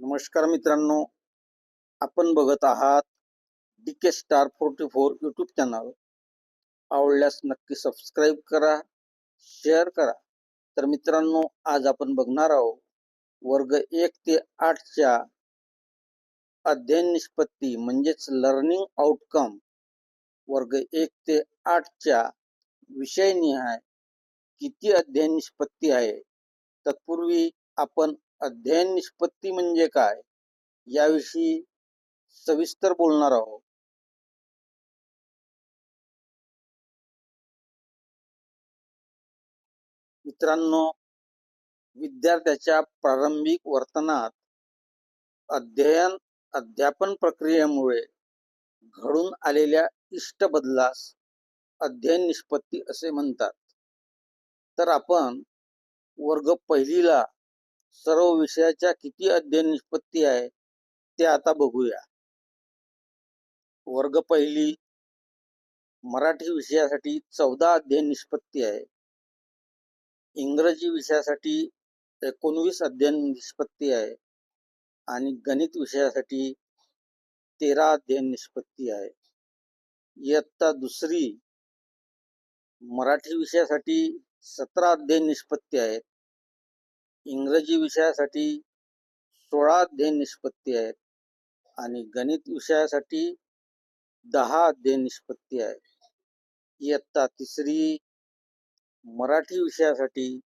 नमस्कार मित्रांनो. आपण बघत आहात D K star forty four YouTube channel आवडल्यास नक्की सबस्क्राईब करा शेअर करा. तर मित्रांनो आज आपण बघणार आहोत वर्ग एक ते आठच्या अध्ययन निष्पत्ती म्हणजेच लर्निंग आउटकम वर्ग एक ते आठच्या विषयनिहाय किती अध्ययन निष्पत्ती आहे. तत्पूर्वी आपण अध्ययन निष्पत्ती म्हणजे काय? याविषयी सविस्तर बोलणार आहोत. मित्रांनो विद्यार्थ्याच्या प्रारंभिक वर्तनात अध्ययन अध्यापन प्रक्रियेमुळे घडून आलेल्या इष्ट बदलास अध्ययन निष्पत्ती असे म्हणतात. तर आपण वर्ग पहिलीला सर्व विषयाच्या किती अध्ययन निष्पत्ती आहे ते आता बघूया. वर्ग पहिली मराठी विषयासाठी चौदा अध्ययन निष्पत्ती आहे. इंग्रजी विषयासाठी एकोणवीस अध्ययन निष्पत्ती आहे आणि गणित विषयासाठी तेरा अध्ययन निष्पत्ती आहे. इयत्ता दुसरी मराठी विषयासाठी सतरा अध्ययन निष्पत्ती आहेत इंग्रजी विषयासाठी सोळा अध्ययन निष्पत्ती आहेत आणि गणित विषयासाठी दहा अध्ययन निष्पत्ती आहे इयत्ता तिसरी मराठी विषयासाठी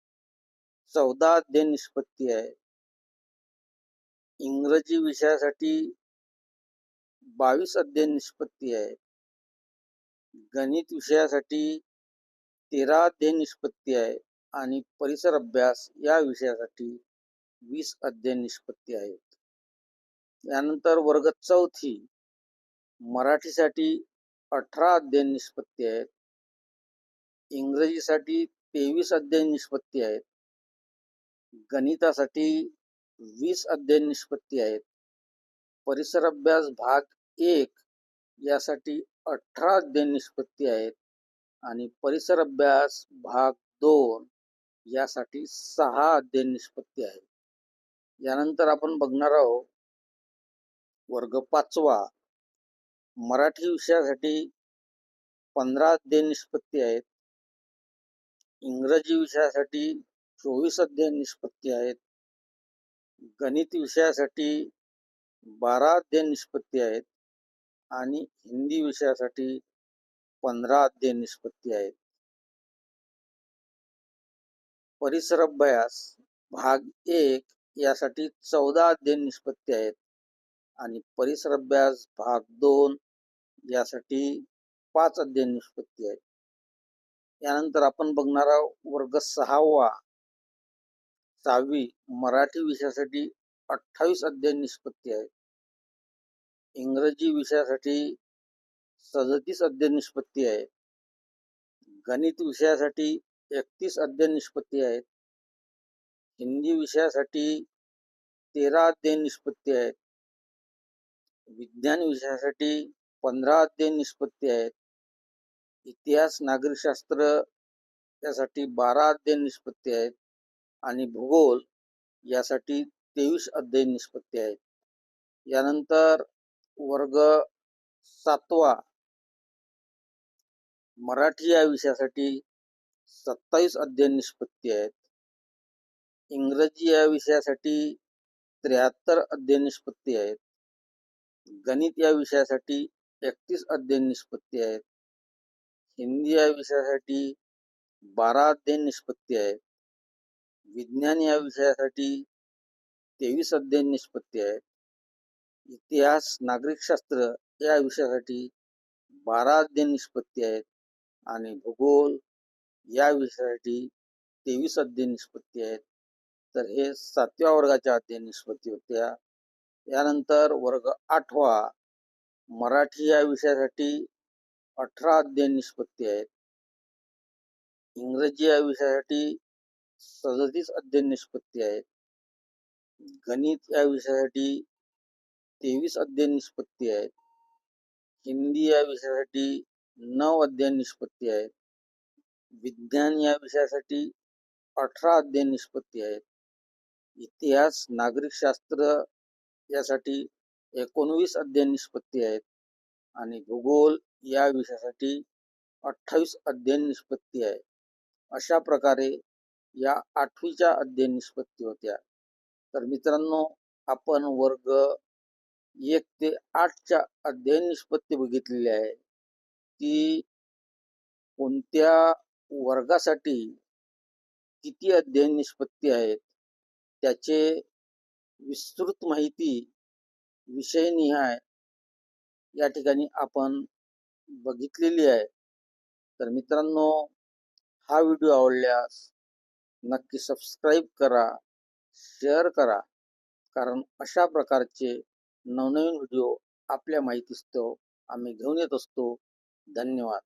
चौदा अध्ययन निष्पत्ती आहे. इंग्रजी विषयासाठी बावीस अध्ययन निष्पत्ती आहे. गणित विषयासाठी तेरा अध्ययन निष्पत्ती आहे. आणि परिसर अभ्यास या विषयासाठी वीस अध्ययन निष्पत्ती आहेत. यानंतर वर्ग चौथी मराठीसाठी अठरा अध्ययन निष्पत्ती आहेत. इंग्रजीसाठी तेवीस अध्ययन निष्पत्ती आहेत. गणितासाठी वीस अध्ययन निष्पत्ती आहेत. परिसर अभ्यास भाग एक यासाठी अठरा अध्ययन निष्पत्ती आहेत. आणि परिसर अभ्यास भाग दोन यासाठी सहा अध्ययन निष्पत्ती आहे यानंतर आपण बघणार आहोत वर्ग पाचवा. मराठी विषयासाठी पंधरा अध्ययन निष्पत्ती आहेत. इंग्रजी विषयासाठी चोवीस अध्ययन निष्पत्ती आहेत. गणित विषयासाठी बारा अध्ययन निष्पत्ती आहेत. आणि हिंदी विषयासाठी पंधरा अध्ययन निष्पत्ती आहेत. परिसर अभ्यास भाग एक यासाठी चौदा अध्ययन निष्पत्ती आहेत. आणि परिसर अभ्यास भाग दोन यासाठी पाच अध्ययन निष्पत्ती आहेत. यानंतर आपण बघणारा वर्ग सहावा. सहावी मराठी विषयासाठी अठ्ठावीस अध्ययन निष्पत्ती आहेत इंग्रजी विषयासाठी सदतीस अध्ययन निष्पत्ती आहे. गणित विषयासाठी एकतीस अध्ययन निष्पत्ती आहेत. हिंदी विषयासाठी तेरा अध्ययन निष्पत्ती आहेत. विज्ञान विषयासाठी पंधरा अध्ययन निष्पत्ती आहेत. इतिहास नागरिकशास्त्र यासाठी बारा अध्ययन निष्पत्ती आहेत. आणि भूगोल यासाठी तेवीस अध्ययन निष्पत्ती आहेत. यानंतर वर्ग सातवा. मराठी या विषयासाठी सत्तावीस अध्ययन निष्पत्ती आहेत. इंग्रजी या विषयासाठी त्र्याहत्तर अध्ययन निष्पत्ती आहेत. गणित या विषयासाठी एकतीस अध्ययन निष्पत्ती आहेत. हिंदी या विषयासाठी बारा अध्ययन निष्पत्ती आहेत. विज्ञान या विषयासाठी तेवीस अध्ययन निष्पत्ती आहेत. इतिहास नागरिकशास्त्र या विषयासाठी बारा अध्ययन निष्पत्ती आहेत. आणि भूगोल या विषयासाठी तेवीस अध्ययन निष्पत्ती आहेत. तर हे सातव्या वर्गाच्या अध्ययन निष्पत्ती होत्या. यानंतर वर्ग आठवा मराठी या विषयासाठी अठरा अध्ययन निष्पत्ती आहेत. इंग्रजी या विषयासाठी सदतीस अध्ययन निष्पत्ती आहेत. गणित या विषयासाठी तेवीस अध्ययन निष्पत्ती आहेत. हिंदी या विषयासाठी नऊ अध्ययन निष्पत्ती आहेत. विज्ञान या विषयासाठी अठरा अध्ययन निष्पत्ती आहेत. इतिहास नागरिकशास्त्र यासाठी एकोणवीस अध्ययन निष्पत्ती आहेत आणि भूगोल या विषयासाठी अठ्ठावीस अध्ययन निष्पत्ती आहे. अशा प्रकारे या आठवीच्या अध्ययन निष्पत्ती होत्या. तर मित्रांनो आपण वर्ग एक ते आठच्या अध्ययन निष्पत्ती बघितलेली आहे. ती कोणत्या वर्गासाठी किती अध्ययन निष्पत्ती आहेत त्याचे विस्तृत माहिती विषयनिहाय या ठिकाणी आपण बघितलेली आहे. तर मित्रांनो हा व्हिडिओ आवडल्यास नक्की सबस्क्राईब करा शेअर करा कारण अशा प्रकारचे नवनवीन व्हिडिओ आपल्या माहितीस्तव आम्ही घेऊन येत असतो. धन्यवाद.